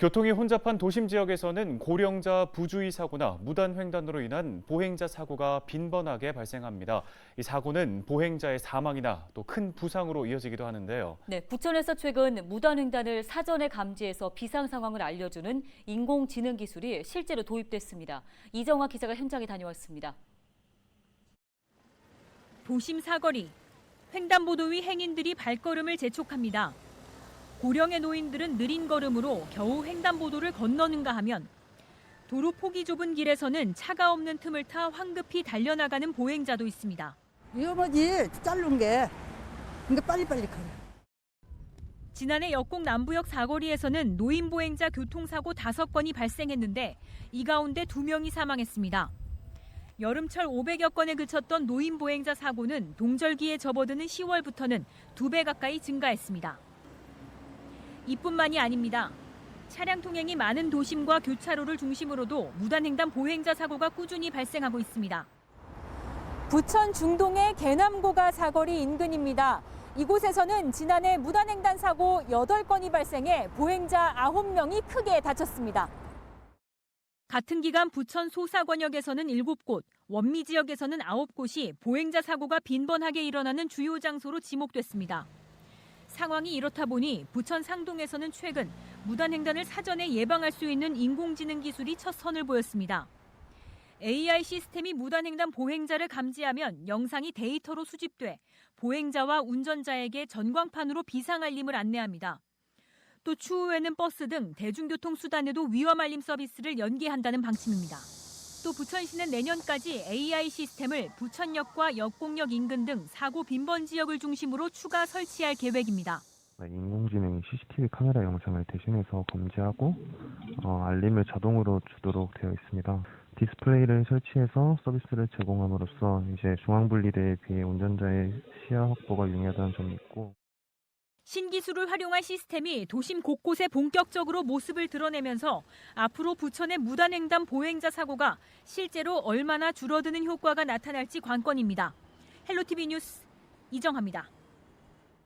교통이 혼잡한 도심 지역에서는 고령자 부주의 사고나 무단 횡단으로 인한 보행자 사고가 빈번하게 발생합니다. 이 사고는 보행자의 사망이나 또 큰 부상으로 이어지기도 하는데요. 네, 부천에서 최근 무단 횡단을 사전에 감지해서 비상 상황을 알려주는 인공지능 기술이 실제로 도입됐습니다. 이정화 기자가 현장에 다녀왔습니다. 도심 사거리, 횡단보도 위 행인들이 발걸음을 재촉합니다. 고령의 노인들은 느린 걸음으로 겨우 횡단보도를 건너는가 하면 도로 폭이 좁은 길에서는 차가 없는 틈을 타 황급히 달려나가는 보행자도 있습니다. 위험하지 자른 게 그러니까 빨리빨리 가요 지난해 역곡 남부역 사거리에서는 노인 보행자 교통사고 5건이 발생했는데 이 가운데 2명이 사망했습니다. 여름철 500여 건에 그쳤던 노인 보행자 사고는 동절기에 접어드는 10월부터는 2배 가까이 증가했습니다. 이뿐만이 아닙니다. 차량 통행이 많은 도심과 교차로를 중심으로도 무단횡단 보행자 사고가 꾸준히 발생하고 있습니다. 부천 중동의 개남고가 사거리 인근입니다. 이곳에서는 지난해 무단횡단 사고 8건이 발생해 보행자 9명이 크게 다쳤습니다. 같은 기간 부천 소사권역에서는 7곳, 원미 지역에서는 9곳이 보행자 사고가 빈번하게 일어나는 주요 장소로 지목됐습니다. 상황이 이렇다 보니 부천 상동에서는 최근 무단횡단을 사전에 예방할 수 있는 인공지능 기술이 첫 선을 보였습니다. AI 시스템이 무단횡단 보행자를 감지하면 영상이 데이터로 수집돼 보행자와 운전자에게 전광판으로 비상 알림을 안내합니다. 또 추후에는 버스 등 대중교통 수단에도 위험 알림 서비스를 연계한다는 방침입니다. 또 부천시는 내년까지 AI 시스템을 부천역과 역곡역 인근 등 사고 빈번 지역을 중심으로 추가 설치할 계획입니다. 인공지능이 CCTV 카메라 영상을 대신해서 검지하고 어, 알림을 자동으로 주도록 되어 있습니다. 디스플레이를 설치해서 서비스를 제공함으로써 이제 중앙 분리대에 비해 운전자의 시야 확보가 용이하다는 점이 있고 신기술을 활용한 시스템이 도심 곳곳에 본격적으로 모습을 드러내면서 앞으로 부천의 무단횡단 보행자 사고가 실제로 얼마나 줄어드는 효과가 나타날지 관건입니다. 헬로티비 뉴스 이정합니다.